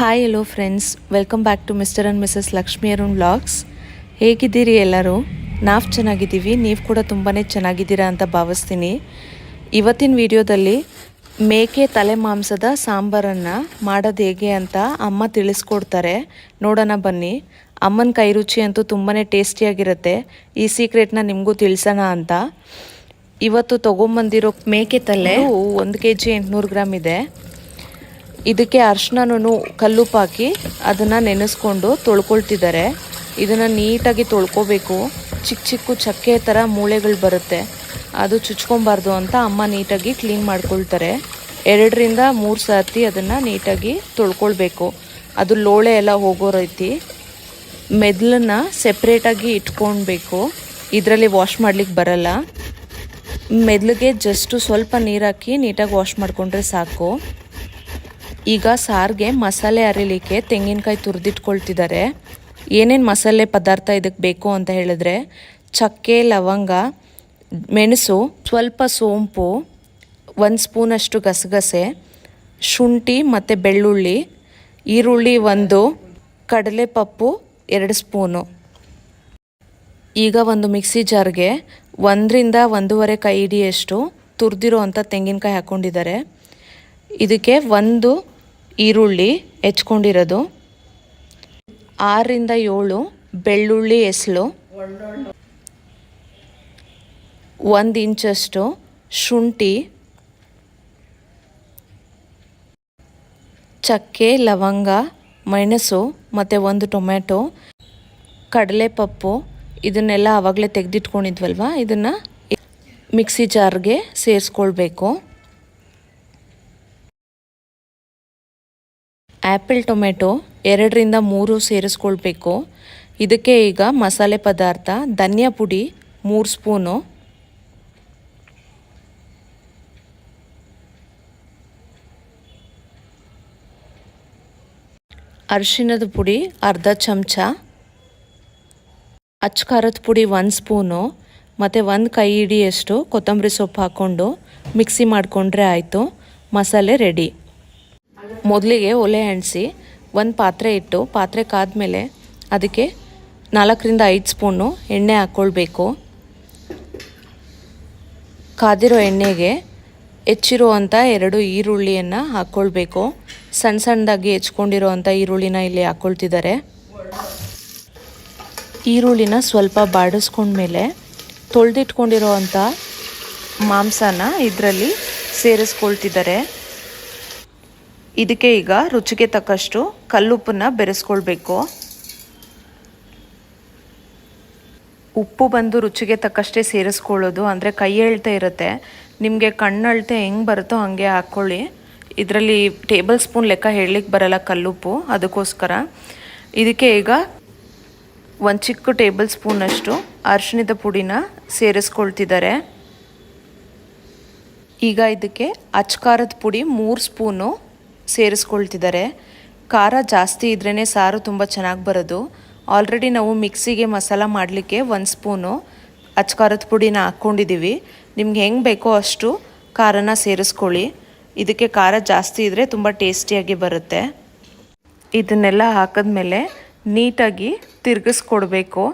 Hi hello friends welcome back to mister and missus Lakshmi Arun vlogs ಹೇಗಿದ್ದೀರಿ ಎಲ್ಲರೂ? ನಾವು ಚೆನ್ನಾಗಿದ್ದೀವಿ. ನೀವು ಕೂಡ ತುಂಬಾ ಚೆನ್ನಾಗಿದ್ದೀರಾ ಅಂತ ಭಾವಿಸ್ತೀನಿ. ಇವತ್ತಿನ ವಿಡಿಯೋದಲ್ಲಿ ಮೇಕೆ ತಲೆ ಮಾಂಸದ ಸಾಂಬಾರನ್ನು ಮಾಡೋದು ಹೇಗೆ ಅಂತ ಅಮ್ಮ ತಿಳಿಸ್ಕೊಡ್ತಾರೆ. ನೋಡೋಣ ಬನ್ನಿ. ಅಮ್ಮನ ಕೈ ರುಚಿ ಅಂತೂ ತುಂಬಾ ಟೇಸ್ಟಿಯಾಗಿರುತ್ತೆ. ಈ ಸೀಕ್ರೆಟ್ನ ನಿಮಗೂ ತಿಳಿಸೋಣ ಅಂತ. ಇವತ್ತು ತೊಗೊಂಬಂದಿರೋ ಮೇಕೆ ತಲೆ ಒಂದು ಕೆ ಜಿ ಎಂಟುನೂರು ಗ್ರಾಮ್ ಇದೆ. ಇದಕ್ಕೆ ಅರ್ಶಿನೂ ಕಲ್ಲುಪ್ಪಾಕಿ ಅದನ್ನು ನೆನೆಸ್ಕೊಂಡು ತೊಳ್ಕೊಳ್ತಿದ್ದಾರೆ. ಇದನ್ನು ನೀಟಾಗಿ ತೊಳ್ಕೊಬೇಕು. ಚಿಕ್ಕ ಚಿಕ್ಕ ಚಕ್ಕೆ ಥರ ಮೂಳೆಗಳು ಬರುತ್ತೆ. ಅದು ಚುಚ್ಕೊಬಾರ್ದು ಅಂತ ಅಮ್ಮ ನೀಟಾಗಿ ಕ್ಲೀನ್ ಮಾಡ್ಕೊಳ್ತಾರೆ. ಎರಡರಿಂದ ಮೂರು ಸರ್ತಿ ಅದನ್ನು ನೀಟಾಗಿ ತೊಳ್ಕೊಳ್ಬೇಕು. ಅದು ಲೋಳೆ ಎಲ್ಲ ಹೋಗೋ ರೀತಿ ಮೆದ್ಲನ್ನ ಸೆಪ್ರೇಟಾಗಿ ಇಟ್ಕೊಳ್ಬೇಕು. ಇದರಲ್ಲಿ ವಾಶ್ ಮಾಡ್ಲಿಕ್ಕೆ ಬರಲ್ಲ. ಮೆದ್ಲಿಗೆ ಜಸ್ಟು ಸ್ವಲ್ಪ ನೀರಾಕಿ ನೀಟಾಗಿ ವಾಶ್ ಮಾಡಿಕೊಂಡ್ರೆ ಸಾಕು. ಈಗ ಸಾರಿಗೆ ಮಸಾಲೆ ಅರಿಲಿಕ್ಕೆ ತೆಂಗಿನಕಾಯಿ ತುರಿದಿಟ್ಕೊಳ್ತಿದ್ದಾರೆ ಏನೇನು ಮಸಾಲೆ ಪದಾರ್ಥ ಇದಕ್ಕೆ ಬೇಕು ಅಂತ ಹೇಳಿದ್ರೆ ಚಕ್ಕೆ, ಲವಂಗ, ಮೆಣಸು, ಸ್ವಲ್ಪ ಸೋಂಪು, ಒಂದು ಸ್ಪೂನಷ್ಟು ಗಸಗಸೆ, ಶುಂಠಿ ಮತ್ತು ಬೆಳ್ಳುಳ್ಳಿ, ಈರುಳ್ಳಿ ಒಂದು, ಕಡಲೆಪಪ್ಪು ಎರಡು ಸ್ಪೂನು. ಈಗ ಒಂದು ಮಿಕ್ಸಿ ಜಾರ್ಗೆ ಒಂದರಿಂದ ಒಂದೂವರೆ ಕೈ ಹಿಡಿಯಷ್ಟು ತುರಿದಿರೋ ಅಂಥ ತೆಂಗಿನಕಾಯಿ ಹಾಕ್ಕೊಂಡಿದ್ದಾರೆ ಇದಕ್ಕೆ ಒಂದು ಈರುಳ್ಳಿ ಹೆಚ್ಕೊಂಡಿರೋದು. ಆರರಿಂದ ಏಳು ಬೆಳ್ಳುಳ್ಳಿ ಎಸಳು ಒಂದು ಇಂಚಷ್ಟು ಶುಂಠಿ. ಚಕ್ಕೆ, ಲವಂಗ, ಮೆಣಸು ಮತ್ತು ಒಂದು ಟೊಮೆಟೊ ಕಡಲೆಪಪ್ಪು ಇದನ್ನೆಲ್ಲ ಆವಾಗಲೇ ತೆಗೆದಿಟ್ಕೊಂಡಿದ್ವಲ್ವ? ಇದನ್ನು ಮಿಕ್ಸಿ ಜಾರ್ಗೆ ಸೇರಿಸ್ಕೊಳ್ಬೇಕು. ಆ್ಯಪಲ್ ಟೊಮೆಟೊ ಎರಡರಿಂದ ಮೂರು ಸೇರಿಸ್ಕೊಳ್ಬೇಕು. ಇದಕ್ಕೆ ಈಗ ಮಸಾಲೆ ಪದಾರ್ಥ, ಧನಿಯಾ ಪುಡಿ, ಮೂರು ಸ್ಪೂನು. ಅರಿಶಿನದ ಪುಡಿ, ಅರ್ಧ ಚಮಚ. ಅಚ್ಚಖಾರದ ಪುಡಿ, ಒಂದು ಸ್ಪೂನು. ಮತ್ತು ಒಂದು ಕೈ ಹಿಡಿಯಷ್ಟು ಕೊತ್ತಂಬರಿ ಸೊಪ್ಪು ಹಾಕ್ಕೊಂಡು ಮಿಕ್ಸಿ ಮಾಡಿಕೊಂಡ್ರೆ ಆಯಿತು. ಮಸಾಲೆ ರೆಡಿ. ಮೊದಲಿಗೆ ಒಲೆ ಅಂಟಿಸಿ ಒಂದು ಪಾತ್ರೆ ಇಟ್ಟು, ಪಾತ್ರೆ ಕಾದ್ಮೇಲೆ ಅದಕ್ಕೆ ನಾಲ್ಕರಿಂದ ಐದು ಸ್ಪೂನು ಎಣ್ಣೆ ಹಾಕ್ಕೊಳ್ಬೇಕು ಕಾದಿರೋ ಎಣ್ಣೆಗೆ ಹೆಚ್ಚಿರುವಂಥ ಎರಡು ಈರುಳ್ಳಿಯನ್ನು ಹಾಕ್ಕೊಳ್ಬೇಕು ಸಣ್ಣ ಸಣ್ಣದಾಗಿ ಹೆಚ್ಕೊಂಡಿರೋವಂಥ ಈರುಳ್ಳಿನ ಇಲ್ಲಿ ಹಾಕ್ಕೊಳ್ತಿದ್ದಾರೆ ಈರುಳ್ಳಿನ ಸ್ವಲ್ಪ ಬಾಡಿಸ್ಕೊಂಡ್ಮೇಲೆ ತೊಳೆದಿಟ್ಕೊಂಡಿರೋ ಅಂಥ ಮಾಂಸನ ಇದರಲ್ಲಿ ಸೇರಿಸ್ಕೊಳ್ತಿದ್ದಾರೆ. ಇದಕ್ಕೆ ಈಗ ರುಚಿಗೆ ತಕ್ಕಷ್ಟು ಕಲ್ಲುಪ್ಪನ್ನು ಬೆರೆಸ್ಕೊಳ್ಬೇಕು. ಉಪ್ಪು ಬಂದು ರುಚಿಗೆ ತಕ್ಕಷ್ಟೇ ಸೇರಿಸ್ಕೊಳ್ಳೋದು, ಅಂದರೆ ಕೈ ಅಳತೆ ಇರುತ್ತೆ. ನಿಮಗೆ ಕಣ್ಣಳತೆ ಹೆಂಗೆ ಬರುತ್ತೋ ಹಾಗೆ ಹಾಕ್ಕೊಳ್ಳಿ ಇದರಲ್ಲಿ ಟೇಬಲ್ ಸ್ಪೂನ್ ಲೆಕ್ಕ ಹೇಳಲಿಕ್ಕೆ ಬರಲ್ಲ ಕಲ್ಲುಪ್ಪು, ಅದಕ್ಕೋಸ್ಕರ. ಇದಕ್ಕೆ ಈಗ ಒಂದು ಚಿಕ್ಕ ಟೇಬಲ್ ಸ್ಪೂನಷ್ಟು ಅರಿಶಿಣದ ಪುಡಿನ ಸೇರಿಸ್ಕೊಳ್ತಿದ್ದಾರೆ. ಈಗ ಇದಕ್ಕೆ ಅಚ್ಕಾರದ ಪುಡಿ ಮೂರು ಸ್ಪೂನು ಸೇರಿಸ್ಕೊಳ್ತಿದ್ದಾರೆ. ಖಾರ ಜಾಸ್ತಿ ಇದ್ರೇ ಸಾರು ತುಂಬ ಚೆನ್ನಾಗಿ ಬರೋದು. ಆಲ್ರೆಡಿ ನಾವು ಮಿಕ್ಸಿಗೆ ಮಸಾಲ ಮಾಡಲಿಕ್ಕೆ ಒಂದು ಸ್ಪೂನು ಅಚ್ಕಾರದ ಪುಡಿನ ಹಾಕ್ಕೊಂಡಿದ್ದೀವಿ ನಿಮ್ಗೆ ಹೆಂಗೆ ಬೇಕೋ ಅಷ್ಟು ಖಾರನ ಸೇರಿಸ್ಕೊಳ್ಳಿ. ಇದಕ್ಕೆ ಖಾರ ಜಾಸ್ತಿ ಇದ್ದರೆ ತುಂಬ ಟೇಸ್ಟಿಯಾಗಿ ಬರುತ್ತೆ. ಇದನ್ನೆಲ್ಲ ಹಾಕಿದ್ಮೇಲೆ ನೀಟಾಗಿ ತಿರುಗಿಸ್ಕೊಡ್ಬೇಕು.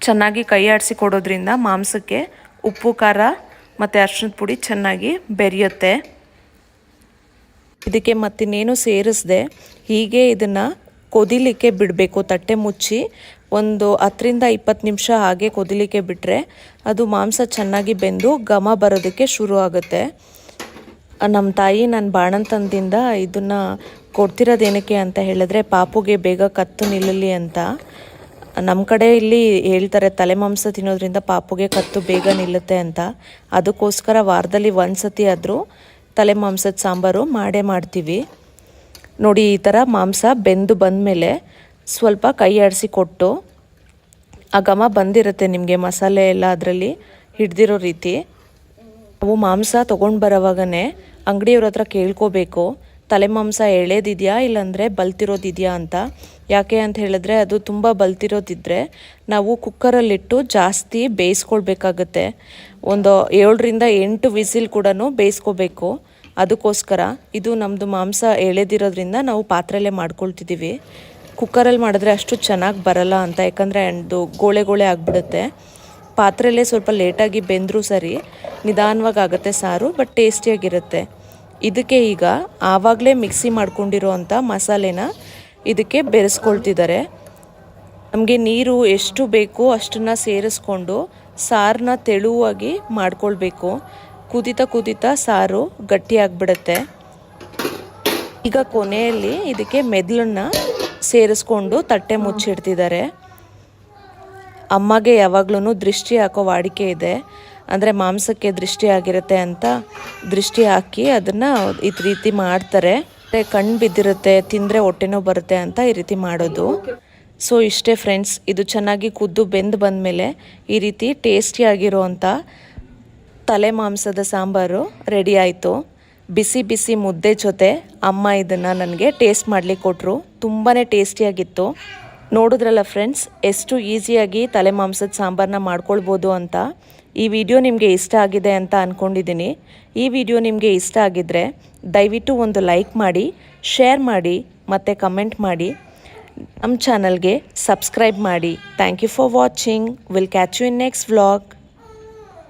ಚೆನ್ನಾಗಿ ಕೈ ಆಡಿಸಿ ಕೊಡೋದ್ರಿಂದ ಮಾಂಸಕ್ಕೆ ಉಪ್ಪು, ಖಾರ ಮತ್ತು ಅರ್ಶಿನದ ಪುಡಿ ಚೆನ್ನಾಗಿ ಬೆರೆಯುತ್ತೆ. ಇದಕ್ಕೆ ಮತ್ತಿನ್ನೇನು ಸೇರಿಸ್ದೆ, ಹೀಗೆ ಇದನ್ನು ಕೊದಿಲಿಕ್ಕೆ ಬಿಡಬೇಕು. ತಟ್ಟೆ ಮುಚ್ಚಿ ಒಂದು ಹತ್ತರಿಂದ ಇಪ್ಪತ್ತು ನಿಮಿಷ ಹಾಗೆ ಕೊದಿಲಿಕ್ಕೆ ಬಿಟ್ಟರೆ ಅದು ಮಾಂಸ ಚೆನ್ನಾಗಿ ಬೆಂದು ಘಮ ಬರೋದಕ್ಕೆ ಶುರು ಆಗುತ್ತೆ. ನಮ್ಮ ತಾಯಿ ನನ್ನ ಬಾಣಂತನದಿಂದ ಇದನ್ನು ಕೊಡ್ತಿರೋದೇನಕ್ಕೆ ಅಂತ ಹೇಳಿದ್ರೆ, ಪಾಪುಗೆ ಬೇಗ ಕತ್ತು ನಿಲ್ಲಲಿ ಅಂತ. ನಮ್ಮ ಕಡೆ ಇಲ್ಲಿ ಹೇಳ್ತಾರೆ, ತಲೆ ಮಾಂಸ ತಿನ್ನೋದ್ರಿಂದ ಪಾಪುಗೆ ಕತ್ತು ಬೇಗ ನಿಲ್ಲುತ್ತೆ ಅಂತ. ಅದಕ್ಕೋಸ್ಕರ ವಾರದಲ್ಲಿ ಒಂದು ಸತಿ ಆದರೂ ತಲೆ ಮಾಂಸದ ಸಾಂಬಾರು ಮಾಡೇ ಮಾಡ್ತೀವಿ. ನೋಡಿ, ಈ ಥರ ಮಾಂಸ ಬೆಂದು ಬಂದಮೇಲೆ ಸ್ವಲ್ಪ ಕೈ ಆಡಿಸಿ ಕೊಟ್ಟು ಆ ಘಮ ಬಂದಿರುತ್ತೆ ನಿಮಗೆ ಮಸಾಲೆ ಎಲ್ಲ ಅದರಲ್ಲಿ ಹಿಡ್ದಿರೋ ರೀತಿ. ನಾವು ಮಾಂಸ ತೊಗೊಂಡು ಬರೋವಾಗನೇ ಅಂಗಡಿಯವ್ರ ಹತ್ರ ಕೇಳ್ಕೋಬೇಕು, ತಲೆ ಮಾಂಸ ಎಳೆದಿದೆಯಾ ಇಲ್ಲಾಂದರೆ ಬಲ್ತಿರೋದಿದೆಯಾ ಅಂತ. ಯಾಕೆ ಅಂತ ಹೇಳಿದ್ರೆ ಅದು ತುಂಬ ಬಲ್ತಿರೋದಿದ್ದರೆ ನಾವು ಕುಕ್ಕರಲ್ಲಿಟ್ಟು ಜಾಸ್ತಿ ಬೇಯಿಸ್ಕೊಳ್ಬೇಕಾಗತ್ತೆ. ಒಂದು ಏಳರಿಂದ ಎಂಟು ವಿಸಿಲ್ ಕೂಡ ಬೇಯಿಸ್ಕೋಬೇಕು. ಅದಕ್ಕೋಸ್ಕರ ಇದು ನಮ್ಮದು ಮಾಂಸ ಎಳೆದಿರೋದ್ರಿಂದ ನಾವು ಪಾತ್ರೆಯಲ್ಲೇ ಮಾಡ್ಕೊಳ್ತಿದ್ದೀವಿ. ಕುಕ್ಕರಲ್ಲಿ ಮಾಡಿದ್ರೆ ಅಷ್ಟು ಚೆನ್ನಾಗಿ ಬರಲ್ಲ ಅಂತ, ಯಾಕಂದರೆ ಅದು ಗೋಳೆ ಗೋಳೆ ಆಗಿಬಿಡುತ್ತೆ. ಪಾತ್ರೆಯಲ್ಲೇ ಸ್ವಲ್ಪ ಲೇಟಾಗಿ ಬೆಂದರೂ ಸರಿ, ನಿಧಾನವಾಗಿ ಆಗುತ್ತೆ ಸಾರು, ಬಟ್ ಟೇಸ್ಟಿಯಾಗಿರುತ್ತೆ. ಇದಕ್ಕೆ ಈಗ ಆವಾಗಲೇ ಮಿಕ್ಸಿ ಮಾಡ್ಕೊಂಡಿರೋ ಅಂಥ ಮಸಾಲೆನ ಇದಕ್ಕೆ ಬೆರೆಸ್ಕೊಳ್ತಿದ್ದಾರೆ. ನಮಗೆ ನೀರು ಎಷ್ಟು ಬೇಕೋ ಅಷ್ಟನ್ನು ಸೇರಿಸ್ಕೊಂಡು ಸಾರನ್ನ ತೆಳುವಾಗಿ ಮಾಡ್ಕೊಳ್ಬೇಕು. ಕುದಿತಾ ಕುದಿತಾ ಸಾರು ಗಟ್ಟಿಯಾಗ್ಬಿಡುತ್ತೆ ಈಗ ಕೊನೆಯಲ್ಲಿ ಇದಕ್ಕೆ ಮೆದುಳನ್ನ ಸೇರಿಸ್ಕೊಂಡು ತಟ್ಟೆ ಮುಚ್ಚಿಡ್ತಿದ್ದಾರೆ ಅಮ್ಮಗೆ ಯಾವಾಗ್ಲೂ ದೃಷ್ಟಿ ಹಾಕೋ ವಾಡಿಕೆ ಇದೆ. ಅಂದರೆ ಮಾಂಸಕ್ಕೆ ದೃಷ್ಟಿ ಆಗಿರುತ್ತೆ ಅಂತ ದೃಷ್ಟಿ ಹಾಕಿ ಅದನ್ನು ಈ ರೀತಿ ಮಾಡ್ತಾರೆ. ಕಣ್ಣು ಬಿದ್ದಿರುತ್ತೆ, ತಿಂದರೆ ಹೊಟ್ಟೆನೋ ಬರುತ್ತೆ ಅಂತ ಈ ರೀತಿ ಮಾಡೋದು. ಸೊ ಇಷ್ಟೇ ಫ್ರೆಂಡ್ಸ್ ಇದು ಚೆನ್ನಾಗಿ ಕುದ್ದು ಬೆಂದು ಬಂದಮೇಲೆ ಈ ರೀತಿ ಟೇಸ್ಟಿಯಾಗಿರುವಂಥ ತಲೆ ಮಾಂಸದ ಸಾಂಬಾರು ರೆಡಿ ಆಯಿತು. ಬಿಸಿ ಬಿಸಿ ಮುದ್ದೆ ಜೊತೆ ಅಮ್ಮ ಇದನ್ನು ನನಗೆ ಟೇಸ್ಟ್ ಮಾಡಲಿಕ್ಕೆ ಕೊಟ್ಟರು ತುಂಬಾ ಟೇಸ್ಟಿಯಾಗಿತ್ತು ನೋಡಿದ್ರಲ್ಲ ಫ್ರೆಂಡ್ಸ್ ಎಷ್ಟು ಈಸಿಯಾಗಿ ತಲೆ ಮಾಂಸದ ಸಾಂಬಾರನ್ನ ಮಾಡ್ಕೊಳ್ಬೋದು ಅಂತ. ಈ ವಿಡಿಯೋ ನಿಮಗೆ ಇಷ್ಟ ಆಗಿದೆ ಅಂತ ಅಂದ್ಕೊಂಡಿದ್ದೀನಿ ಈ ವಿಡಿಯೋ ನಿಮಗೆ ಇಷ್ಟ ಆಗಿದ್ದರೆ ದಯವಿಟ್ಟು ಒಂದು ಲೈಕ್ ಮಾಡಿ ಶೇರ್ ಮಾಡಿ, ಮತ್ತು ಕಮೆಂಟ್ ಮಾಡಿ. ನಮ್ಮ ಚಾನಲ್ಗೆ ಸಬ್ಸ್ಕ್ರೈಬ್ ಮಾಡಿ. Thank you for watching will catch you in next vlog